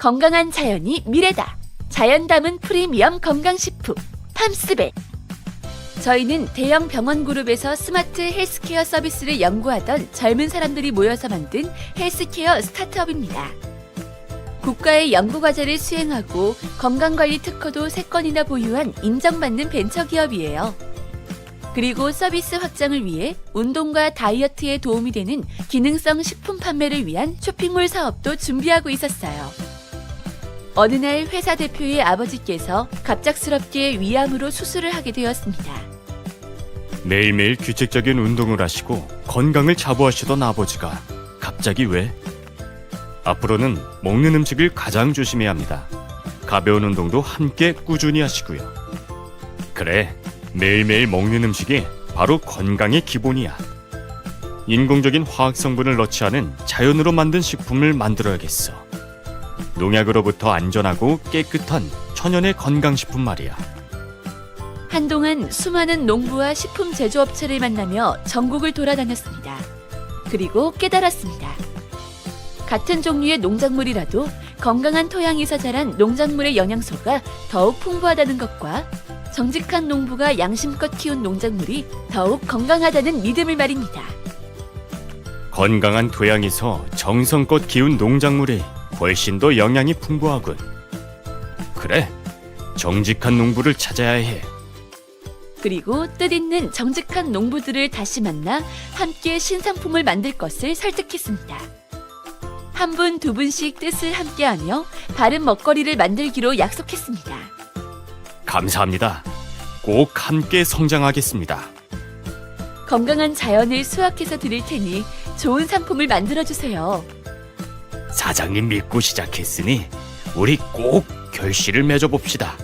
건강한 자연이 미래다. 자연 담은 프리미엄 건강식품 팜스베. 저희는 대형 병원 그룹에서 스마트 헬스케어 서비스를 연구하던 젊은 사람들이 모여서 만든 헬스케어 스타트업입니다. 국가의 연구 과제를 수행하고 건강관리 특허도 3건이나 보유한 인정받는 벤처기업이에요. 그리고 서비스 확장을 위해 운동과 다이어트에 도움이 되는 기능성 식품 판매를 위한 쇼핑몰 사업도 준비하고 있었어요. 어느 날 회사 대표의 아버지께서 갑작스럽게 위암으로 수술을 하게 되었습니다. 매일매일 규칙적인 운동을 하시고 건강을 자부하시던 아버지가 갑자기 왜? 앞으로는 먹는 음식을 가장 조심해야 합니다. 가벼운 운동도 함께 꾸준히 하시고요. 그래, 매일매일 먹는 음식이 바로 건강의 기본이야. 인공적인 화학 성분을 넣지 않은 자연으로 만든 식품을 만들어야겠어. 농약으로부터 안전하고 깨끗한 천연의 건강식품 말이야. 한동안 수많은 농부와 식품 제조업체를 만나며 전국을 돌아다녔습니다. 그리고 깨달았습니다. 같은 종류의 농작물이라도 건강한 토양에서 자란 농작물의 영양소가 더욱 풍부하다는 것과 정직한 농부가 양심껏 키운 농작물이 더욱 건강하다는 믿음을 말입니다. 건강한 토양에서 정성껏 키운 농작물이 훨씬 더 영양이 풍부하군. 그래, 정직한 농부를 찾아야 해. 그리고 뜻있는 정직한 농부들을 다시 만나 함께 신상품을 만들 것을 설득했습니다. 한 분, 두 분씩 뜻을 함께하며 바른 먹거리를 만들기로 약속했습니다. 감사합니다. 꼭 함께 성장하겠습니다. 건강한 자연을 수확해서 드릴 테니 좋은 상품을 만들어 주세요. 사장님 믿고 시작했으니 우리 꼭 결실을 맺어봅시다.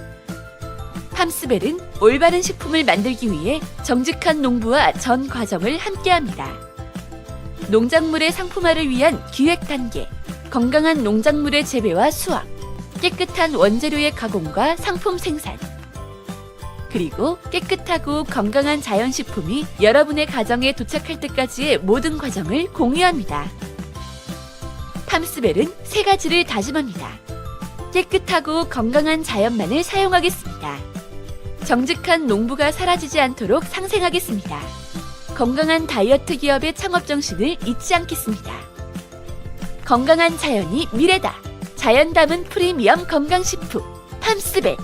함스벨은 올바른 식품을 만들기 위해 정직한 농부와 전 과정을 함께합니다. 농작물의 상품화를 위한 기획 단계, 건강한 농작물의 재배와 수확, 깨끗한 원재료의 가공과 상품 생산, 그리고 깨끗하고 건강한 자연식품이 여러분의 가정에 도착할 때까지의 모든 과정을 공유합니다. 팜스벨은 세 가지를 다짐합니다. 깨끗하고 건강한 자연만을 사용하겠습니다. 정직한 농부가 사라지지 않도록 상생하겠습니다. 건강한 다이어트 기업의 창업 정신을 잊지 않겠습니다. 건강한 자연이 미래다. 자연 담은 프리미엄 건강식품 팜스벳